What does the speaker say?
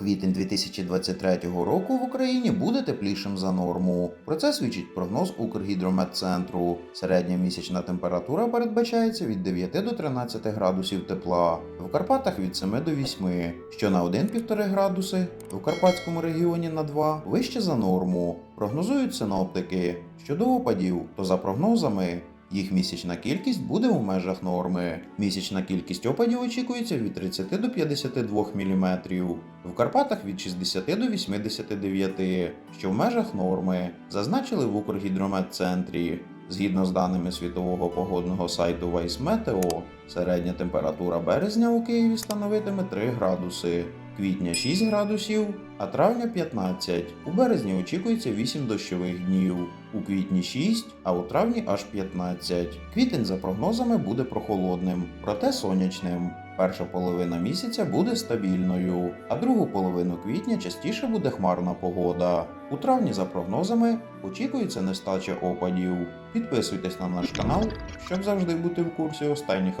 Квітень 2023 року в Україні буде теплішим за норму. Про це свідчить прогноз Укргідрометцентру. Середня місячна температура передбачається від 9 до 13 градусів тепла, в Карпатах від 7 до 8, що на 1-1,5 градуси, в Карпатському регіоні на 2 вище за норму. Прогнозують синоптики. Щодо опадів, то за прогнозами їх місячна кількість буде у межах норми. Місячна кількість опадів очікується від 30 до 52 мм, в Карпатах від 60 до 89, що в межах норми, зазначили в Укргідрометцентрі. Згідно з даними світового погодного сайту Вайсметео, середня температура березня у Києві становитиме 3 градуси, квітня 6 градусів, а травня 15. У березні очікується 8 дощових днів, у квітні 6, а у травні аж 15. Квітень за прогнозами буде прохолодним, проте сонячним. Перша половина місяця буде стабільною, а другу половину квітня частіше буде хмарна погода. У травні, за прогнозами, очікується нестача опадів. Підписуйтесь на наш канал, щоб завжди бути в курсі останніх